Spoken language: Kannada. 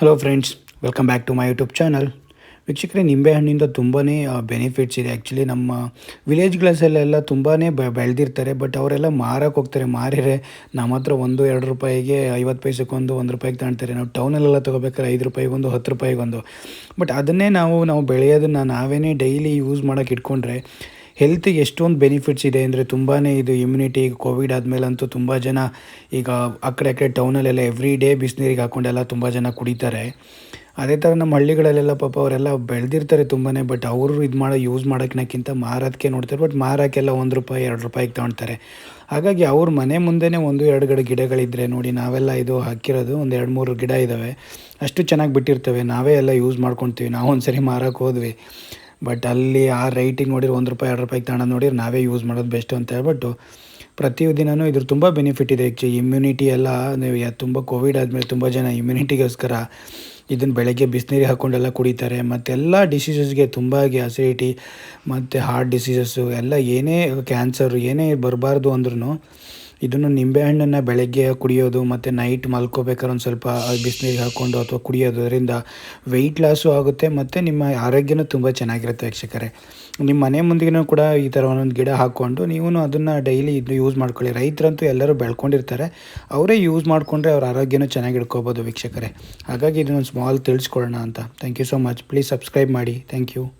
Hello friends welcome back to my YouTube channel ವೀಕ್ಷಕರೇ ನಿಂಬೆಹಣ್ಣಿಂದ ತುಂಬಾ ಬೆನಿಫಿಟ್ಸ್ ಇದೆ. ಆ್ಯಕ್ಚುಲಿ ನಮ್ಮ ವಿಲೇಜ್ಗಳಲ್ಲೆಲ್ಲ ತುಂಬಾ ಬೆಳೆದಿರ್ತಾರೆ. ಬಟ್ ಅವರೆಲ್ಲ ಮಾರಕ್ಕೆ ಹೋಗ್ತಾರೆ. ಮಾರಿದರೆ ನಮ್ಮ ಹತ್ರ ಒಂದು, ಎರಡು ರೂಪಾಯಿಗೆ ಐವತ್ತು ಪೈಸಕ್ಕೊಂದು ಒಂದು ರೂಪಾಯಿಗೆ ತಾಣ್ತಾರೆ ನಾವು ಟೌನಲ್ಲೆಲ್ಲ ತೊಗೋಬೇಕಾದ್ರೆ ಐದು ರೂಪಾಯಿಗೊಂದು ಹತ್ತು ರೂಪಾಯಿಗೊಂದು ಬಟ್ ಅದನ್ನೇ ನಾವು ನಾವು ಬೆಳೆಯೋದನ್ನು ನಾವೇ ಡೈಲಿ ಯೂಸ್ ಮಾಡೋಕೆ ಇಟ್ಕೊಂಡ್ರೆ ಹೆಲ್ತಿಗೆ ಎಷ್ಟೊಂದು ಬೆನಿಫಿಟ್ಸ್ ಇದೆ ಅಂದರೆ ತುಂಬಾ ಇದು ಇಮ್ಯುನಿಟಿ ಕೋವಿಡ್ ಆದಮೇಲಂತೂ ತುಂಬ ಜನ ಈಗ ಆ ಕಡೆ ಆ ಕಡೆ ಟೌನಲ್ಲೆಲ್ಲ ಎವ್ರಿ ಡೇ ಬಿಸಿನೀರಿಗೆ ಹಾಕ್ಕೊಂಡೆಲ್ಲ ತುಂಬ ಜನ ಕುಡಿತಾರೆ. ಅದೇ ಥರ ನಮ್ಮ ಹಳ್ಳಿಗಳಲ್ಲೆಲ್ಲ ಪಾಪ ಅವರೆಲ್ಲ ಬೆಳೆದಿರ್ತಾರೆ ತುಂಬಾ ಬಟ್ ಅವರು ಇದು ಮಾಡೋ ಯೂಸ್ ಮಾಡೋಕ್ಕಿಂತ ಮಾರೋದಕ್ಕೆ ನೋಡ್ತಾರೆ ಬಟ್ ಮಾರೋಕ್ಕೆಲ್ಲ ಒಂದು ರೂಪಾಯಿ, ಎರಡು ರೂಪಾಯಿಗೆ ತೊಗೊಳ್ತಾರೆ ಹಾಗಾಗಿ ಅವ್ರ ಮನೆ ಮುಂದೆನೇ ಒಂದು, ಎರಡು ಗಡ ಗಿಡಗಳಿದ್ದರೆ ನೋಡಿ ನಾವೆಲ್ಲ ಇದು ಹಾಕಿರೋದು ಒಂದು ಎರಡು, ಮೂರು ಗಿಡ ಇದ್ದಾವೆ ಅಷ್ಟು ಚೆನ್ನಾಗಿ ಬಿಟ್ಟಿರ್ತವೆ, ನಾವೇ ಎಲ್ಲ ಯೂಸ್ ಮಾಡ್ಕೊತೀವಿ ನಾವು ಒಂದು ಸರಿ ಮಾರೋಕ್ಕೆ ಹೋದ್ವಿ. ಬಟ್ ಅಲ್ಲಿ ಆ ರೈಟಿಂಗ್ ನೋಡಿರಿ ಒಂದು ರೂಪಾಯಿ, ಎರಡು ರೂಪಾಯಿಗೆ ತಗೊಂಡು ನೋಡಿರಿ ನಾವೇ ಯೂಸ್ ಮಾಡೋದು ಬೆಸ್ಟ್ ಅಂತ ಹೇಳ್ಬಿಟ್ಟು ಪ್ರತಿದಿನವೂ ಇದ್ರ ತುಂಬ ಬೆನಿಫಿಟ್ ಇದೆ ಆ್ಯಕ್ಚುಲಿ ಇಮ್ಯುನಿಟಿ ಎಲ್ಲ ನೀವು ತುಂಬ ಕೋವಿಡ್ ಆದಮೇಲೆ ತುಂಬ ಜನ ಇಮ್ಯುನಿಟಿಗೋಸ್ಕರ ಇದನ್ನು ಬೆಳಗ್ಗೆ ಬಿಸಿನೀರಿಗೆ ಹಾಕ್ಕೊಂಡೆಲ್ಲ ಕುಡಿತಾರೆ. ಮತ್ತೆಲ್ಲ ಡಿಸೀಸಸ್ಗೆ ತುಂಬ ಅಸಿಡಿಟಿ ಮತ್ತು ಹಾರ್ಟ್ ಡಿಸೀಸಸ್ಸು ಎಲ್ಲ ಏನೇ ಕ್ಯಾನ್ಸರು ಏನೇ ಬರಬಾರ್ದು ಅಂದ್ರೂ ಇದನ್ನು ನಿಂಬೆಹಣ್ಣನ್ನು ಬೆಳಗ್ಗೆ ಕುಡಿಯೋದು ಮತ್ತು ನೈಟ್ ಮಲ್ಕೋಬೇಕಾದ್ರೆ ಒಂದು ಸ್ವಲ್ಪ ಬಿಸಿನೀರಿಗೆ ಹಾಕ್ಕೊಂಡು ಅಥವಾ ಕುಡಿಯೋದರಿಂದ ವೆಯ್ಟ್ ಲಾಸು ಆಗುತ್ತೆ ಮತ್ತು ನಿಮ್ಮ ಆರೋಗ್ಯನೂ ತುಂಬ ಚೆನ್ನಾಗಿರುತ್ತೆ ವೀಕ್ಷಕರೇ. ನಿಮ್ಮ ಮನೆ ಮುಂದೆನೂ ಕೂಡ ಈ ಥರ ಒಂದೊಂದು ಗಿಡ ಹಾಕ್ಕೊಂಡು ನೀವು ಅದನ್ನು ಡೈಲಿ ಇದು ಯೂಸ್ ಮಾಡ್ಕೊಳ್ಳಿ. ರೈತರಂತೂ ಎಲ್ಲರೂ ಬೆಳ್ಕೊಂಡಿರ್ತಾರೆ. ಅವರೇ ಯೂಸ್ ಮಾಡಿಕೊಂಡ್ರೆ ಅವ್ರ ಆರೋಗ್ಯನೂ ಚೆನ್ನಾಗಿ ಇಟ್ಕೋಬೋದು ವೀಕ್ಷಕರೇ. ಹಾಗಾಗಿ ಇದನ್ನೊಂದು ಸ್ಮಾಲ್ ತಿಳಿಸ್ಕೊಳ್ಳೋಣ ಅಂತ. Thank you so much please subscribe ಮಾಡಿ. Thank you